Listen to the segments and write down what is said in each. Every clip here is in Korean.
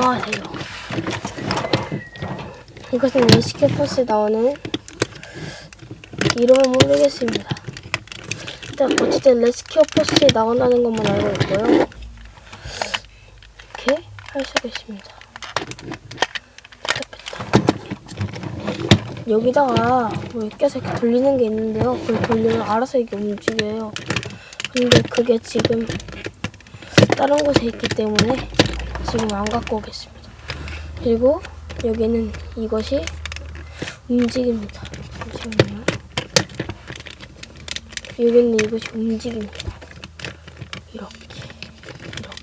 안녕하세요. 이것은 레시큐퍼스에 나오는 이름을 모르겠습니다. 일단 어쨌든 레스큐어 포스에 나온다는 것만 알고 있고요. 이렇게 할 수가 있습니다. 여기다가 뭐 껴서 이렇게 돌리는 게 있는데요. 그걸 돌리면 알아서 이게 움직여요. 근데 그게 지금 다른 곳에 있기 때문에 지금 안 갖고 오겠습니다. 그리고 여기는 이것이 움직입니다. 잠시만요. 여기는 이것이 움직입니다. 이렇게, 이렇게, 이렇게.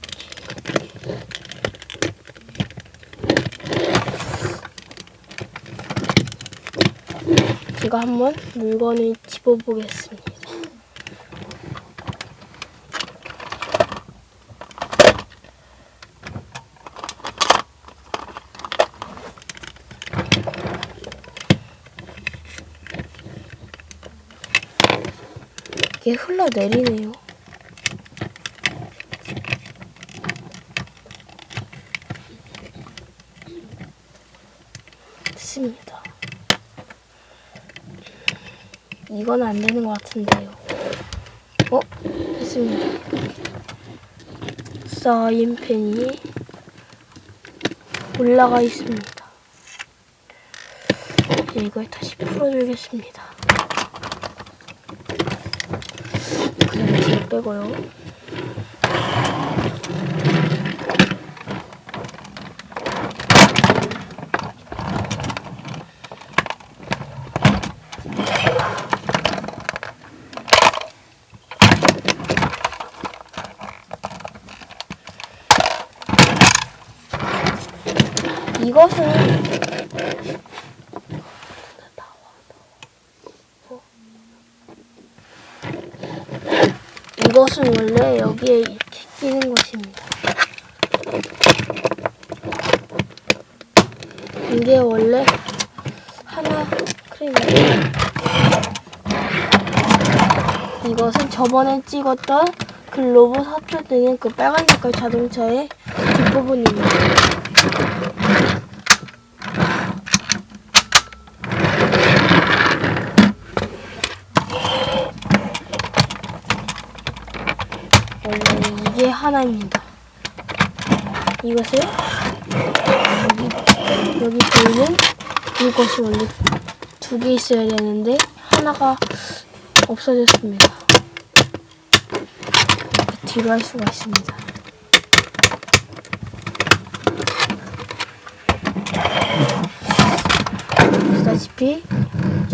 제가 한번 물건을 집어보겠습니다. 이게 흘러내리네요. 됐습니다. 이건 안 되는 것 같은데요. 어? 됐습니다. 사인펜이 올라가 있습니다. 이걸 다시 풀어주겠습니다. 잘 빼고요. 이것은 이것은 원래 여기에 이렇게 끼는 것입니다. 이게 원래 하나 크림이에요. 이것은 저번에 찍었던 그 로봇 합쳐되는 그 빨간 색깔 자동차의 뒷부분입니다. 원래 이게 하나입니다. 이것을 여기, 여기 보이는 이것이 원래 두 개 있어야 되는데 하나가 없어졌습니다. 뒤로 할 수가 있습니다. 보시다시피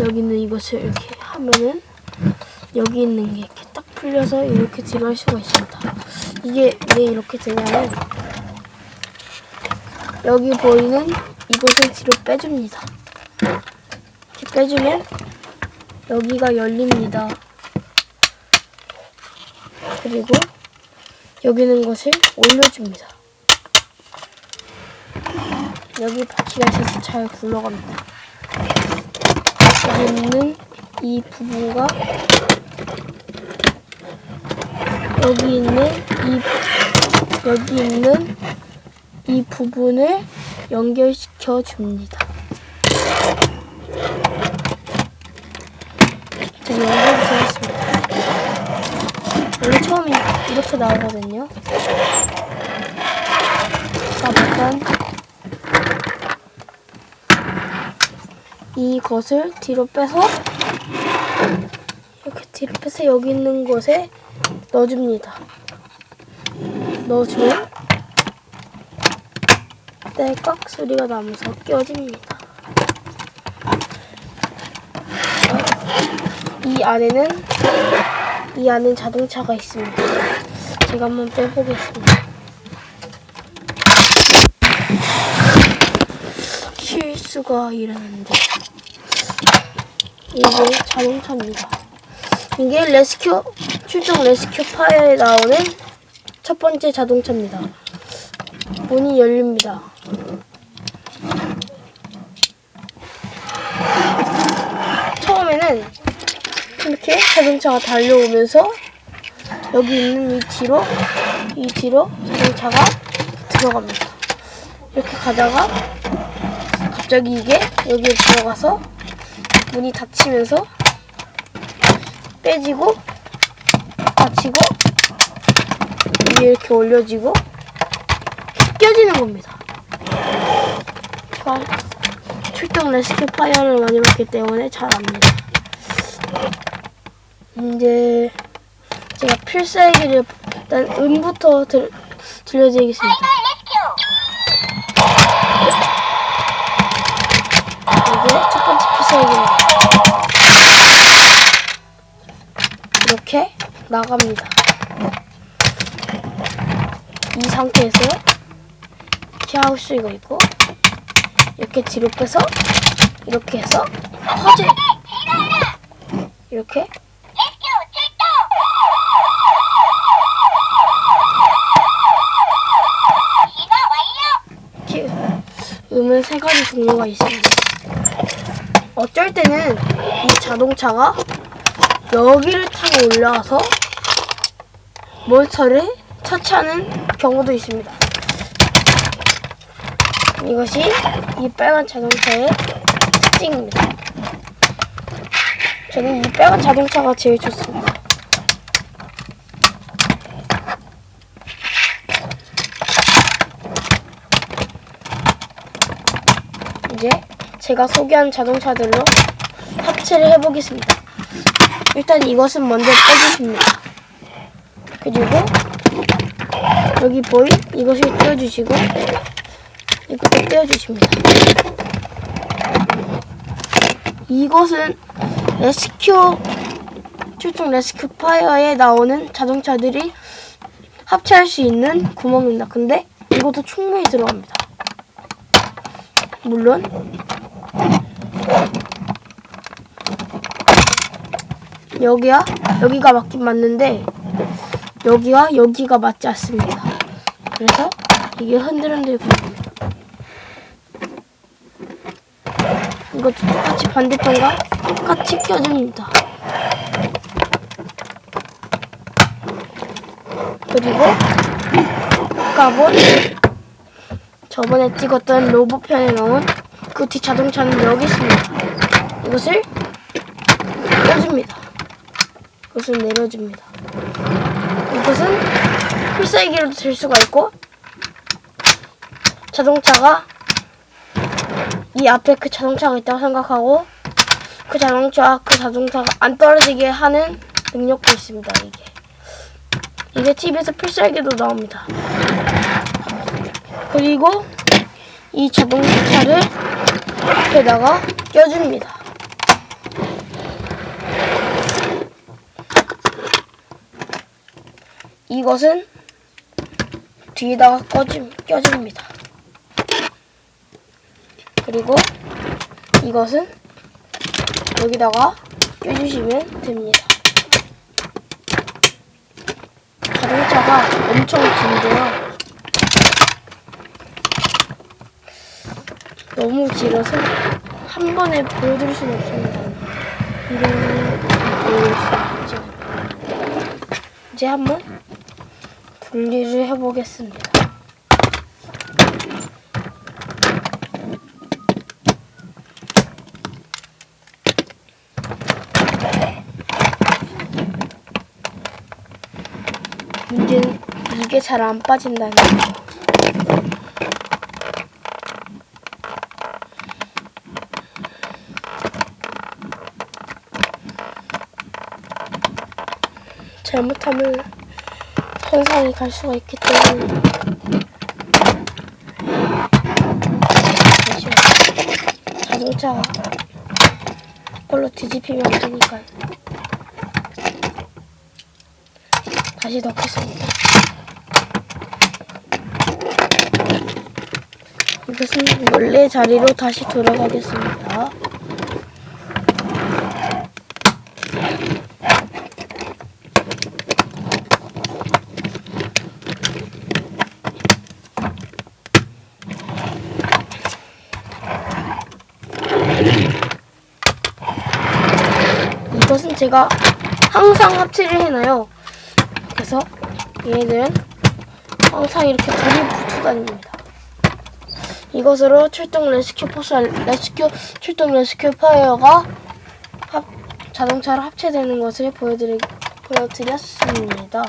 여기 있는 이것을 이렇게 하면은 여기 있는 게 풀려서 이렇게 할 수가 있습니다. 이게 왜 이렇게 되냐면 여기 보이는 이곳을 뒤로 빼줍니다. 이렇게 빼주면 여기가 열립니다. 그리고 여기 있는 것을 올려줍니다. 여기 바퀴가 있어서 잘 굴러갑니다. 여기 있는 이 부분과 여기 있는 이 여기 있는 이 부분을 연결시켜 줍니다. 자, 연결되었습니다. 원래 처음에 이렇게 나오거든요. 일단 이것을 뒤로 빼서 이렇게 뒤로 빼서 여기 있는 곳에 넣어줍니다. 넣어주면 딸깍 소리가 나면서 껴집니다. 이 안에는 이 안에 자동차가 있습니다. 제가 한번 빼보겠습니다. 실수가 일어났는데 이게 자동차입니다. 이게 레스큐 출동 레스큐 파이어에 나오는 첫 번째 자동차입니다. 문이 열립니다. 처음에는 이렇게 자동차가 달려오면서 여기 있는 이 뒤로 이 뒤로 자동차가 들어갑니다. 이렇게 가다가 갑자기 이게 여기에 들어가서 문이 닫히면서 빼지고 닫히고 이게 이렇게 올려지고 껴지는 겁니다. 출동 레스큐 파이어를 많이 봤기 때문에 잘 압니다. 이제 제가 필살기를 일단 음부터 들, 들려드리겠습니다. 이게 첫 번째 필살기입니다. 이렇게 나갑니다. 이 상태에서 수가 있고 이렇게 뒤로 빼서 이렇게 해서 이렇게 이렇게 음은 세 가지 종류가 있습니다. 어쩔 때는 이 자동차가 여기를 타고 올라와서 몬스터를 처치하는 경우도 있습니다. 이것이 이 빨간 자동차의 특징입니다. 저는 이 빨간 자동차가 제일 좋습니다. 이제 제가 소개한 자동차들로 합체를 해보겠습니다. 일단 이것은 먼저 빼주십니다. 그리고 여기 보인 이것을 떼어주시고 이것도 떼어주십니다. 이것은 레스큐 출동 레스큐 파이어에 나오는 자동차들이 합체할 수 있는 구멍입니다. 근데 이것도 충분히 들어갑니다. 물론 여기야 여기가 맞긴 맞는데 여기와 여기가 맞지 않습니다. 그래서 이게 흔들흔들 거립니다. 이것도 똑같이 반대편과 똑같이 껴줍니다. 그리고 아까 본 저번에 찍었던 로봇 편에 나온 그뒤 자동차는 여기 있습니다. 이것을 껴줍니다. 이것을 내려줍니다. 이것은 필살기로도 될 수가 있고 자동차가 이 앞에 그 자동차가 있다고 생각하고 그 자동차 그 자동차가 안 떨어지게 하는 능력도 있습니다. 이게 이게 TV에서 필살기도 나옵니다. 그리고 이 자동차를 앞에다가 껴줍니다. 이것은 뒤에다가 꺼줌, 껴줍니다. 그리고 이것은 여기다가 껴주시면 됩니다. 자동차가 엄청 긴데요. 너무 길어서 한 번에 보여드릴 수는 없습니다. 이런 보여드릴 수 있죠. 이제 한번 분리를 해보겠습니다. 문제는 이게 잘 안 빠진다는 거. 잘못하면 현상이 갈 수가 있기 때문에 잠시만요. 자동차가 거꾸로 뒤집히면 안 되니까요. 다시 넣겠습니다. 이것은 원래 자리로 다시 돌아가겠습니다. 이것은 제가 항상 합체를 해놔요. 그래서 얘네들은 항상 이렇게 불이 붙어 다닙니다. 이것으로 출동 레스큐 포스 레스큐 출동 레스큐 파이어가 합, 자동차로 합체되는 것을 보여드리 보여드렸습니다.